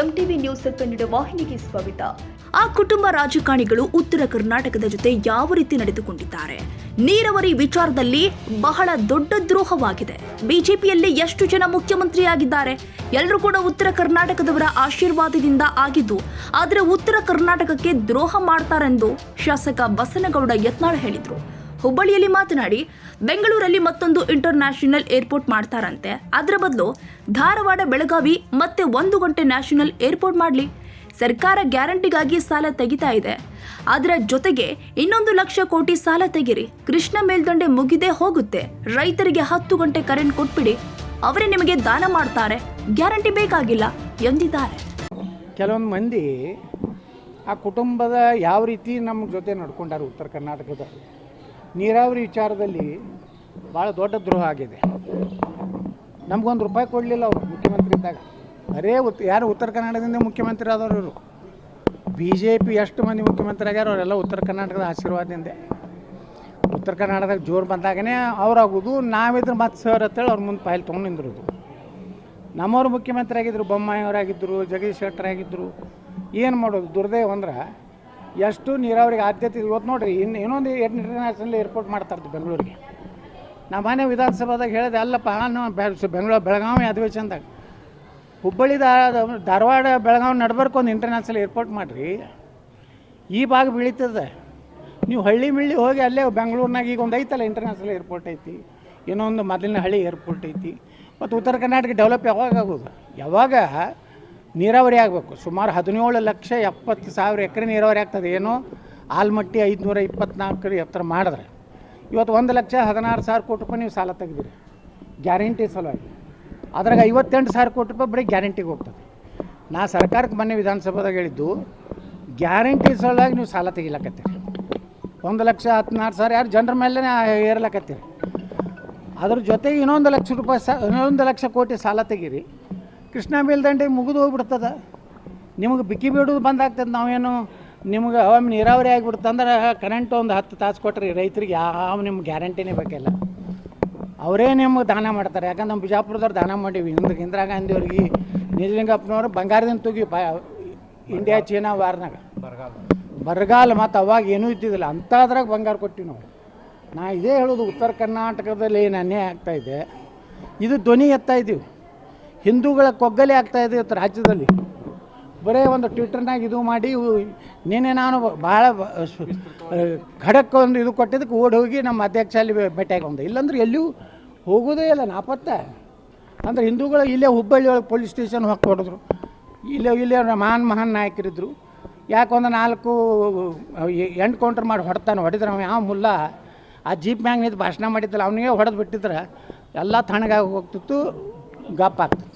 MTV news Kannada ವಾಹಿನಿಗೆ ಸ್ವಾಗತ. ಆ ಕುಟುಂಬ ರಾಜಕಾರಣಿಗಳು ಉತ್ತರ ಕರ್ನಾಟಕದ ಜೊತೆ ಯಾವ ರೀತಿ ನಡೆದುಕೊಂಡಿದ್ದಾರೆ? ನೀರಾವರಿ ವಿಚಾರದಲ್ಲಿ ಬಹಳ ದೊಡ್ಡ ದ್ರೋಹವಾಗಿದೆ. ಬಿಜೆಪಿಯಲ್ಲಿ ಎಷ್ಟು ಜನ ಮುಖ್ಯಮಂತ್ರಿಯಾಗಿದ್ದಾರೆ? ಎಲ್ಲರೂ ಕೂಡ ಉತ್ತರ ಕರ್ನಾಟಕದವರ ಆಶೀರ್ವಾದದಿಂದ ಆಗಿದ್ದು, ಆದರೆ ಉತ್ತರ ಕರ್ನಾಟಕಕ್ಕೆ ದ್ರೋಹ ಮಾಡ್ತಾರೆಂದು ಶಾಸಕ ಬಸನಗೌಡ ಯತ್ನಾಳ್ ಹೇಳಿದರು. ಹುಬ್ಬಳ್ಳಿಯಲ್ಲಿ ಮಾತನಾಡಿ, ಬೆಂಗಳೂರಲ್ಲಿ ಮತ್ತೊಂದು ಇಂಟರ್ ನ್ಯಾಷನಲ್ ಏರ್ಪೋರ್ಟ್ ಮಾಡ್ತಾರಂತೆ. ಅದರ ಬದಲು ಧಾರವಾಡ, ಬೆಳಗಾವಿ ಮತ್ತೆ ಒಂದು ಗಂಟೆ ನ್ಯಾಷನಲ್ ಏರ್ಪೋರ್ಟ್ ಮಾಡಲಿ. ಸರ್ಕಾರ ಗ್ಯಾರಂಟಿಗಾಗಿ ಸಾಲ ತೆಗಿತಾ ಇದೆ. ಅದರ ಜೊತೆಗೆ ಇನ್ನೊಂದು ಲಕ್ಷ ಕೋಟಿ ಸಾಲ ತೆಗಿರಿ. ಕೃಷ್ಣ ಮೇಲ್ದಂಡೆ ಮುಗಿದೇ ಹೋಗುತ್ತೆ. ರೈತರಿಗೆ ಹತ್ತು ಗಂಟೆ ಕರೆಂಟ್ ಕೊಟ್ಬಿಡಿ. ಅವರೇ ನಿಮಗೆ ದಾನ ಮಾಡ್ತಾರೆ. ಗ್ಯಾರಂಟಿ ಬೇಕಾಗಿಲ್ಲ ಎಂದಿದ್ದಾರೆ. ಕೆಲವೊಂದು ಮಂದಿ ಆ ಕುಟುಂಬದ ಯಾವ ರೀತಿ ನಮ್ಮ ಜೊತೆ ನಡ್ಕೊಂಡಾರ ಉತ್ತರ ಕರ್ನಾಟಕದ ನೀರಾವರಿ ವಿಚಾರದಲ್ಲಿ ಭಾಳ ದೊಡ್ಡ ದ್ರೋಹ ಆಗಿದೆ. ನಮಗೊಂದು ರೂಪಾಯಿ ಕೊಡಲಿಲ್ಲ ಅವರು ಮುಖ್ಯಮಂತ್ರಿ ಇದ್ದಾಗ. ಅರೇ ಉತ್, ಯಾರು ಉತ್ತರ ಕನ್ನಡದಿಂದ ಮುಖ್ಯಮಂತ್ರಿ ಆದವರು ಇವರು. ಬಿ ಜೆ ಪಿ ಎಷ್ಟು ಮಂದಿ ಮುಖ್ಯಮಂತ್ರಿ ಆಗ್ಯಾರ ಅವರೆಲ್ಲ ಉತ್ತರ ಕರ್ನಾಟಕದ ಆಶೀರ್ವಾದದಿಂದ. ಉತ್ತರ ಕರ್ನಾಟಕದಾಗ ಜೋರು ಬಂದಾಗನೇ ಅವ್ರಾಗೋದು, ನಾವಿದ್ರೆ ಮತ್ತೆ ಸರ್ ಅಂತೇಳಿ ಅವ್ರ ಮುಂದೆ ಪಾಯಲ್ ತೊಗೊಂಡು ನಿಂದಿರೋದು. ನಮ್ಮವ್ರು ಮುಖ್ಯಮಂತ್ರಿ ಆಗಿದ್ದರು ಬೊಮ್ಮಾಯಿಯವರಾಗಿದ್ದರು ಜಗದೀಶ್ ಶೆಟ್ಟರ್ ಆಗಿದ್ದರು ಏನು ಮಾಡೋದು ದುರ್ದೈವ ಅಂದ್ರೆ ಎಷ್ಟು ನೀರಾವರಿಗೆ ಆದ್ಯತೆ. ಇವತ್ತು ನೋಡ್ರಿ. ಇನ್ನು ಇನ್ನೊಂದು ಇಂಟರ್ನ್ಯಾಷನಲ್ ಏರ್ಪೋರ್ಟ್ ಮಾಡ್ತಾರೆ ಬೆಂಗಳೂರಿಗೆ. ನಮ್ಮ ಮನೆ ವಿಧಾನಸಭಾದಾಗ ಹೇಳಿದೆ, ಅಲ್ಲಪ್ಪ ಬೆಂಗಳೂರು ಬೆಳಗಾವಿ ಅಧಿವೇಶನದಾಗ ಹುಬ್ಬಳ್ಳಿ ಧಾರವಾಡ, ಬೆಳಗಾವಿ ನಡ್ಬರ್ಕ್ ಒಂದು ಇಂಟರ್ನ್ಯಾಷನಲ್ ಏರ್ಪೋರ್ಟ್ ಮಾಡಿರಿ. ಈ ಭಾಗ ಬೀಳಿತದೆ. ನೀವು ಹಳ್ಳಿ ಮಿಳ್ಳಿ ಹೋಗಿ ಅಲ್ಲೇ ಬೆಂಗಳೂರಿನಾಗ ಈಗ ಒಂದು ಐತಲ್ಲ ಇಂಟರ್ನ್ಯಾಷನಲ್ ಏರ್ಪೋರ್ಟ್ ಐತಿ. ಇನ್ನೊಂದು ಮೊದಲಿನ ಹಳ್ಳಿ ಏರ್ಪೋರ್ಟ್ ಐತಿ. ಮತ್ತು ಉತ್ತರ ಕರ್ನಾಟಕ ಡೆವಲಪ್ ಯಾವಾಗ ಆಗೋದು? ಯಾವಾಗ ನೀರಾವರಿ ಆಗಬೇಕು. ಸುಮಾರು ಹದಿನೇಳು ಲಕ್ಷ ಎಪ್ಪತ್ತು ಸಾವಿರ ಎಕರೆ ನೀರಾವರಿ ಆಗ್ತದೆ. ಏನು ಆಲ್ಮಟ್ಟಿ ಐದುನೂರ ಇಪ್ಪತ್ನಾಲ್ಕು ಎತ್ತರ ಮಾಡಿದ್ರೆ. ಇವತ್ತು ಒಂದು ಲಕ್ಷ ಹದಿನಾರು ಸಾವಿರ ಕೋಟಿ ರೂಪಾಯಿ ನೀವು ಸಾಲ ತೆಗೆದಿರಿ. ಗ್ಯಾರಂಟಿ ಸಲುವಾಗಿ. ಅದ್ರಾಗ ಐವತ್ತೆಂಟು ಸಾವಿರ ಕೋಟಿ ರೂಪಾಯಿ ಬರೀ ಗ್ಯಾರಂಟಿಗೆ ಹೋಗ್ತದೆ. ನಾ ಸರ್ಕಾರಕ್ಕೆ ಮೊನ್ನೆ ವಿಧಾನಸಭಾದಾಗ ಹೇಳಿದ್ದು, ಗ್ಯಾರಂಟಿ ಸಲುವಾಗಿ ನೀವು ಸಾಲ ತೆಗಿಲಕತ್ತೀರಿ. ಒಂದು ಲಕ್ಷ ಹದಿನಾರು ಸಾವಿರ ಯಾರು ಜನರ ಮೇಲೆ ಏರ್ಲಕತ್ತೀರಿ. ಅದ್ರ ಜೊತೆಗೆ ಇನ್ನೊಂದು ಲಕ್ಷ ರೂಪಾಯಿ ಸಾ, ಇನ್ನೊಂದು ಲಕ್ಷ ಕೋಟಿ ಸಾಲ ತೆಗೀರಿ. ಕೃಷ್ಣ ಮೇಲ್ದಂಡೆ ಮುಗಿದು ಹೋಗ್ಬಿಡ್ತದ. ನಿಮಗೆ ಬಿಕ್ಕಿ ಬಿಡೋದು ಬಂದಾಗ್ತದೆ, ನಾವೇನು ನಿಮ್ಗೆ ಒಮ್ಮೆ ನೀರಾವರಿ ಆಗಿಬಿಡ್ತಂದ್ರೆ ಕರೆಂಟ್ ಒಂದು ಹತ್ತು ತಾಸು ಕೊಟ್ರಿ ರೈತರಿಗೆ ಯಾವ ನಿಮ್ಗೆ ಗ್ಯಾರಂಟಿನೇ ಬೇಕಿಲ್ಲ. ಅವರೇ ನಿಮ್ಗೆ ದಾನ ಮಾಡ್ತಾರೆ. ಯಾಕಂದ್ರೆ ನಮ್ಮ ಬಿಜಾಪುರದವ್ರು ದಾನ ಮಾಡೀವಿ. ಹಿಂದೆ ಇಂದಿರಾ ಗಾಂಧಿ ಅವ್ರಿಗೆ ನಿಜಲಿಂಗಪ್ಪನವ್ರು ಬಂಗಾರದಿಂದ ತೂಗಿ ಬ ಇಂಡಿಯಾ ಚೀನಾ ವಾರ್ನಾಗ. ಬರಗಾಲ ಮತ್ತು ಅವಾಗ ಏನೂ ಇದ್ದಿದ್ದಿಲ್ಲ. ಅಂಥದ್ರಾಗ ಬಂಗಾರ ಕೊಟ್ಟಿವಿ ನಾವು. ನಾ ಇದೇ ಹೇಳೋದು ಉತ್ತರ ಕರ್ನಾಟಕದಲ್ಲಿ ಏನು ಅನ್ಯಾಯ ಆಗ್ತಾಯಿದೆ ಇದು ಧ್ವನಿ ಎತ್ತಾ ಇದ್ದೀವಿ ಹಿಂದೂಗಳ ಕೊಗ್ಗಲೆ ಆಗ್ತಾ ಇದೆ ಇವತ್ತು ರಾಜ್ಯದಲ್ಲಿ. ಬರೇ ಒಂದು ಟ್ವಿಟರ್ನಾಗ ಇದು ಮಾಡಿ ನೀನೆ ನಿನ್ನೆ ನಾನು ಭಾಳ ಖಡಕ್ ಒಂದು ಇದು ಕೊಟ್ಟಿದ್ದಕ್ಕೆ ಓಡಿ ಹೋಗಿ ನಮ್ಮ ಅಧ್ಯಕ್ಷ ಅಲ್ಲಿ ಭೇಟಿಯಾಗಿ ಬಂದೆ. ಇಲ್ಲಾಂದ್ರೆ ಎಲ್ಲಿಯೂ ಹೋಗೋದೇ ಇಲ್ಲ, ನಾಪತ್ತೆ. ಅಂದ್ರೆ ಹಿಂದೂಗಳು ಇಲ್ಲೇ ಹುಬ್ಬಳ್ಳಿ ಒಳಗೆ ಪೊಲೀಸ್ ಸ್ಟೇಷನ್ ಹೋಗಿ ಹೊಡೆದ್ರು. ಇಲ್ಲೇ ಇಲ್ಲೇ ಮಹಾನ್ ಮಹಾನ್ ನಾಯಕರಿದ್ದರು ಯಾಕೊಂದು ನಾಲ್ಕು ಎಂಟು ಕೌಂಟ್ರ್ ಮಾಡಿ ಹೊಡ್ತಾನೆ, ಹೊಡಿದ್ರೆ ಅವ್ನು ಯಾವ ಮುಲ್ಲ. ಆ ಜೀಪ್ ಮ್ಯಾಗ ನಿಂತು ಭಾಷಣ ಮಾಡಿದ್ದಲ್ಲ, ಅವನಿಗೆ ಹೊಡೆದು ಬಿಟ್ಟಿದ್ರೆ ಎಲ್ಲ ತಣ್ಣಗಾಗಿ ಹೋಗ್ತಿತ್ತು, ಗಪ್ ಆಗ್ತಿತ್ತು.